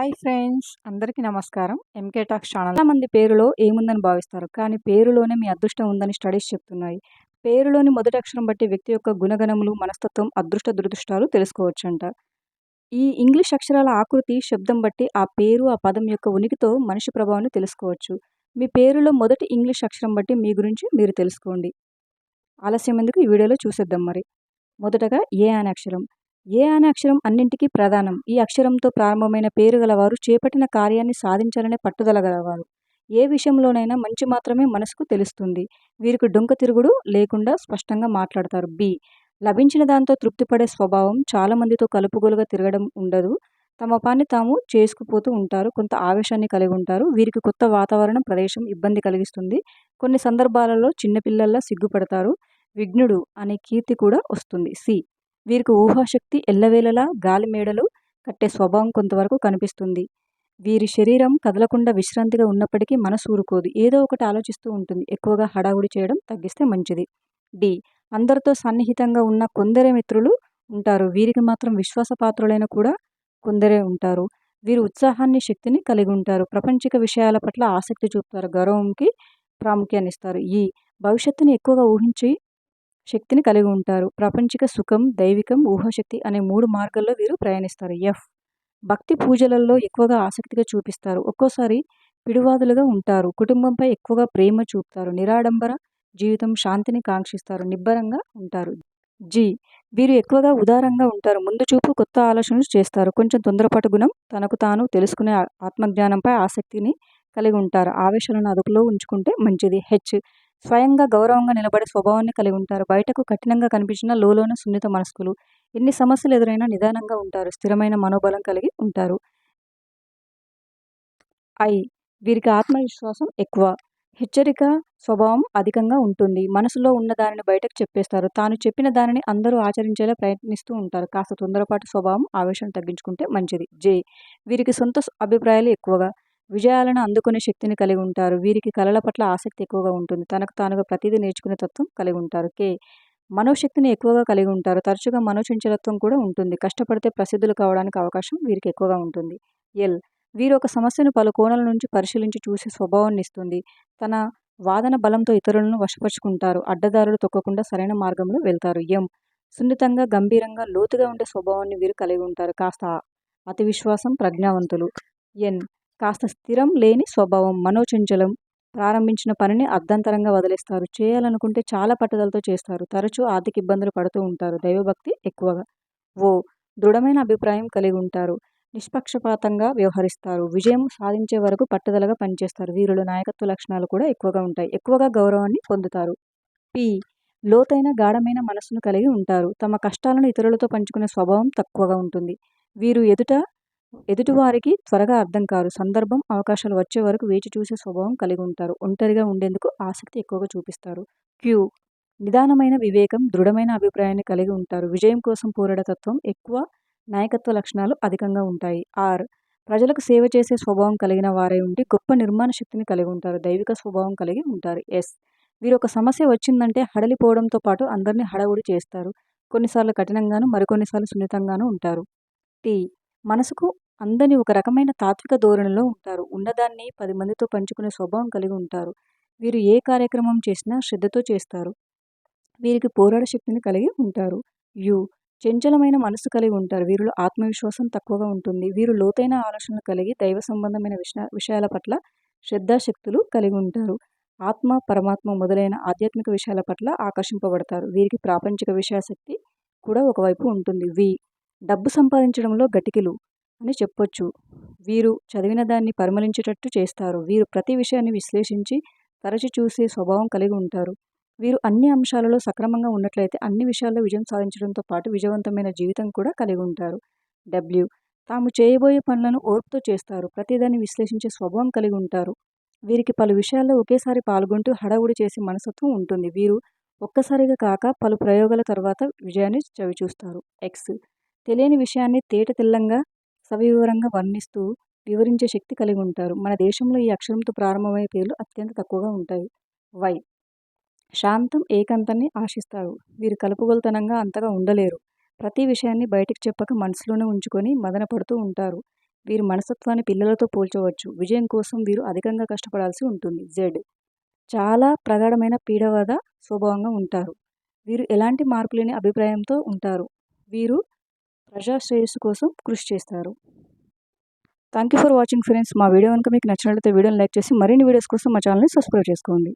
Hi friends అందరికీ నమస్కారం. MK talks channel చాలా మంది పేరులో ఏముందని భావిస్తారు కానీ పేరులోనే మీ అదృష్టం ఉందని స్టడీస్ చెప్తున్నాయి. పేరులోని మొదటి అక్షరం బట్టి వ్యక్తి యొక్క గుణగణములు మనస్తత్వం అదృష్ట దురదృష్టాలు తెలుసుకోవచ్చంట. ఈ ఇంగ్లీష్ అక్షరాల ఆకృతి శబ్దం బట్టి ఆ పేరు ఆ పదం యొక్క ఉనికితో మనిషి ప్రభావాన్ని తెలుసుకోవచ్చు. మీ పేరులో మొదటి ఇంగ్లీష్ అక్షరం బట్టి మీ గురించి మీరు తెలుసుకోండి. ఆలస్యం ఎందుకు? ఈ వీడియోలో చూసేద్దాం మరి. మొదటగా ఏ అనే అక్షరం. ఏ అనే అక్షరం అన్నింటికీ ప్రధానం. ఈ అక్షరంతో ప్రారంభమైన పేరు గలవారు చేపట్టిన కార్యాన్ని సాధించాలనే పట్టుదల గలవారు. ఏ విషయంలోనైనా మంచి మాత్రమే మనసుకు తెలుస్తుంది. వీరికి డొంక తిరుగుడు లేకుండా స్పష్టంగా మాట్లాడతారు. బి. లభించిన దాంతో తృప్తిపడే స్వభావం చాలా మందితో కలుపుగోలుగా తిరగడం ఉండదు. తమ పని తాము చేసుకుపోతూ ఉంటారు. కొంత ఆవేశాన్ని కలిగి ఉంటారు. వీరికి కొత్త వాతావరణం ప్రదేశం ఇబ్బంది కలిగిస్తుంది. కొన్ని సందర్భాలలో చిన్నపిల్లల్లా సిగ్గుపడతారు. విఘ్నుడు అనే కీర్తి కూడా వస్తుంది. సి. వీరికి ఊహాశక్తి ఎల్లవేళలా గాలి మేడలు కట్టే స్వభావం కొంతవరకు కనిపిస్తుంది. వీరి శరీరం కదలకుండా విశ్రాంతిగా ఉన్నప్పటికీ మనసు ఊరుకోదు. ఏదో ఒకటి ఆలోచిస్తూ ఉంటుంది. ఎక్కువగా హడావుడి చేయడం తగ్గిస్తే మంచిది. డి. అందరితో సన్నిహితంగా ఉన్న కొందరే మిత్రులు ఉంటారు. వీరికి మాత్రం విశ్వాసపాత్రులైన కూడా కొందరే ఉంటారు. వీరు ఉత్సాహాన్ని శక్తిని కలిగి ఉంటారు. ప్రపంచిక విషయాల పట్ల ఆసక్తి చూపుతారు. గౌరవంకి ప్రాముఖ్యాన్ని ఇస్తారు. ఈ భవిష్యత్తుని ఎక్కువగా ఊహించి శక్తిని కలిగి ఉంటారు. ప్రపంచిక సుఖం దైవికం ఊహాశక్తి అనే మూడు మార్గాల్లో వీరు ప్రయాణిస్తారు. ఎఫ్. భక్తి పూజలలో ఎక్కువగా ఆసక్తిగా చూపిస్తారు. ఒక్కోసారి పిడివాదులుగా ఉంటారు. కుటుంబంపై ఎక్కువగా ప్రేమ చూపుతారు. నిరాడంబర జీవితం శాంతిని కాంక్షిస్తారు. నిబ్బరంగా ఉంటారు. జి. వీరు ఎక్కువగా ఉదారంగా ఉంటారు. ముందు చూపు కొత్త ఆలోచనలు చేస్తారు. కొంచెం తొందరపాటు గుణం తనకు తాను తెలుసుకునే ఆత్మజ్ఞానంపై ఆసక్తిని కలిగి ఉంటారు. ఆవేశాలను అదుపులో ఉంచుకుంటే మంచిది. హెచ్. స్వయంగా గౌరవంగా నిలబడే స్వభావాన్ని కలిగి ఉంటారు. బయటకు కఠినంగా కనిపించిన లోలోన సున్నిత మనస్కులు. ఎన్ని సమస్యలు ఎదురైనా నిదానంగా ఉంటారు. స్థిరమైన మనోబలం కలిగి ఉంటారు. ఐ. వీరికి ఆత్మవిశ్వాసం ఎక్కువ. హెచ్చరిక స్వభావం అధికంగా ఉంటుంది. మనసులో ఉన్న దానిని బయటకు చెప్పేస్తారు. తాను చెప్పిన దానిని అందరూ ఆచరించేలా ప్రయత్నిస్తూ ఉంటారు. కాస్త తొందరపాటు స్వభావం ఆవేశం తగ్గించుకుంటే మంచిది. జే. వీరికి సొంత అభిప్రాయాలు ఎక్కువగా. విజయాలను అందుకునే శక్తిని కలిగి ఉంటారు. వీరికి కళల పట్ల ఆసక్తి ఎక్కువగా ఉంటుంది. తనకు తానుగా ప్రతిదీ నేర్చుకునే తత్వం కలిగి ఉంటారు. కే. మనోశక్తిని ఎక్కువగా కలిగి ఉంటారు. తరచుగా మనోచంచలత్వం కూడా ఉంటుంది. కష్టపడితే ప్రసిద్ధులు కావడానికి అవకాశం వీరికి ఎక్కువగా ఉంటుంది. ఎల్. వీరు ఒక సమస్యను పలు కోణాల నుంచి పరిశీలించి చూసే స్వభావాన్ని ఇస్తుంది. తన వాదన బలంతో ఇతరులను వశపరుచుకుంటారు. అడ్డదారులు తొక్కకుండా సరైన మార్గంలో వెళ్తారు. ఎం. సున్నితంగా గంభీరంగా లోతుగా ఉండే స్వభావాన్ని వీరు కలిగి ఉంటారు. కాస్త అతి విశ్వాసం ప్రజ్ఞావంతులు. ఎన్. కాస్త స్థిరం లేని స్వభావం మనోచంచలం ప్రారంభించిన పనిని అర్ధంతరంగా వదిలేస్తారు. చేయాలనుకుంటే చాలా పట్టుదలతో చేస్తారు. తరచూ ఆర్థిక ఇబ్బందులు పడుతూ ఉంటారు. దైవభక్తి ఎక్కువగా. ఓ దృఢమైన అభిప్రాయం కలిగి ఉంటారు. నిష్పక్షపాతంగా వ్యవహరిస్తారు. విజయం సాధించే వరకు పట్టుదలగా పనిచేస్తారు. వీరిలో నాయకత్వ లక్షణాలు కూడా ఎక్కువగా ఉంటాయి. ఎక్కువగా గౌరవాన్ని పొందుతారు. పి. లోతైన గాఢమైన మనసును కలిగి ఉంటారు. తమ కష్టాలను ఇతరులతో పంచుకునే స్వభావం తక్కువగా ఉంటుంది. వీరు ఎదుట ఎదుటివారికి త్వరగా అర్థం కారు. సందర్భం అవకాశాలు వచ్చే వరకు వేచి చూసే స్వభావం కలిగి ఉంటారు. ఒంటరిగా ఉండేందుకు ఆసక్తి ఎక్కువగా చూపిస్తారు. క్యూ నిదానమైన వివేకం దృఢమైన అభిప్రాయాన్ని కలిగి ఉంటారు. విజయం కోసం పోరాడతత్వం ఎక్కువ నాయకత్వ లక్షణాలు అధికంగా ఉంటాయి. ఆర్ ప్రజలకు సేవ చేసే స్వభావం కలిగిన వారై ఉండి గొప్ప నిర్మాణ శక్తిని కలిగి ఉంటారు. దైవిక స్వభావం కలిగి ఉంటారు. ఎస్ వీరు ఒక సమస్య వచ్చిందంటే హడలిపోవడంతో పాటు అందరినీ హడవుడి చేస్తారు. కొన్నిసార్లు కఠినంగాను మరికొన్నిసార్లు సున్నితంగాను ఉంటారు. టీ మనసుకు అందని ఒక రకమైన తాత్విక ధోరణిలో ఉంటారు. ఉన్నదాన్ని పది మందితో పంచుకునే స్వభావం కలిగి ఉంటారు. వీరు ఏ కార్యక్రమం చేసినా శ్రద్ధతో చేస్తారు. వీరికి పోరాడ శక్తిని కలిగి ఉంటారు. యు. చంచలమైన మనసు కలిగి ఉంటారు. వీరిలో ఆత్మవిశ్వాసం తక్కువగా ఉంటుంది. వీరు లోతైన ఆలోచనలు కలిగి దైవ సంబంధమైన విషయ విషయాల పట్ల శ్రద్ధాశక్తులు కలిగి ఉంటారు. ఆత్మ పరమాత్మ మొదలైన ఆధ్యాత్మిక విషయాల పట్ల ఆకర్షింపబడతారు. వీరికి ప్రాపంచిక విషయాశక్తి కూడా ఒకవైపు ఉంటుంది. వి. డబ్బు సంపాదించడంలో గటికిలు అని చెప్పొచ్చు. వీరు చదివిన దాన్ని పరిమళించేటట్టు చేస్తారు. వీరు ప్రతి విషయాన్ని విశ్లేషించి తరచి చూసే స్వభావం కలిగి ఉంటారు. వీరు అన్ని అంశాలలో సక్రమంగా ఉన్నట్లయితే అన్ని విషయాల్లో విజయం సాధించడంతో పాటు విజయవంతమైన జీవితం కూడా కలిగి ఉంటారు. డబ్ల్యూ. తాము చేయబోయే పనులను ఓర్పుతో చేస్తారు. ప్రతిదాన్ని విశ్లేషించే స్వభావం కలిగి ఉంటారు. వీరికి పలు విషయాల్లో ఒకేసారి పాల్గొంటూ హడావుడి చేసే మనసత్వం ఉంటుంది. వీరు ఒక్కసారిగా కాక పలు ప్రయోగాల తర్వాత విజయాన్ని చవిచూస్తారు. ఎక్స్. తెలియని విషయాన్ని తేట తెల్లంగా సవివరంగా వర్ణిస్తూ వివరించే శక్తి కలిగి ఉంటారు. మన దేశంలో ఈ అక్షరంతో ప్రారంభమయ్యే పేర్లు అత్యంత తక్కువగా ఉంటాయి. వై. శాంతం ఏకాంతాన్ని ఆశిస్తారు. వీరు కలుపుగొలతనంగా అంతగా ఉండలేరు. ప్రతి విషయాన్ని బయటకు చెప్పక మనసులోనే ఉంచుకొని మదన పడుతూ ఉంటారు. వీరి మనస్తత్వాన్ని పిల్లలతో పోల్చవచ్చు. విజయం కోసం వీరు అధికంగా కష్టపడాల్సి ఉంటుంది. జెడ్. చాలా ప్రగాఢమైన పీడవాద స్వభావంగా ఉంటారు. వీరు ఎలాంటి మార్పులేని అభిప్రాయంతో ఉంటారు. వీరు ప్రజా శ్రేయస్సు కోసం కృషి చేస్తారు. Thank you for watching friends మా వీడియో కనుక మీకు నచ్చినట్లయితే వీడియోని లైక్ చేసి మరిన్ని వీడియోస్ కోసం మా ఛానల్ని సబ్స్క్రైబ్ చేసుకోండి.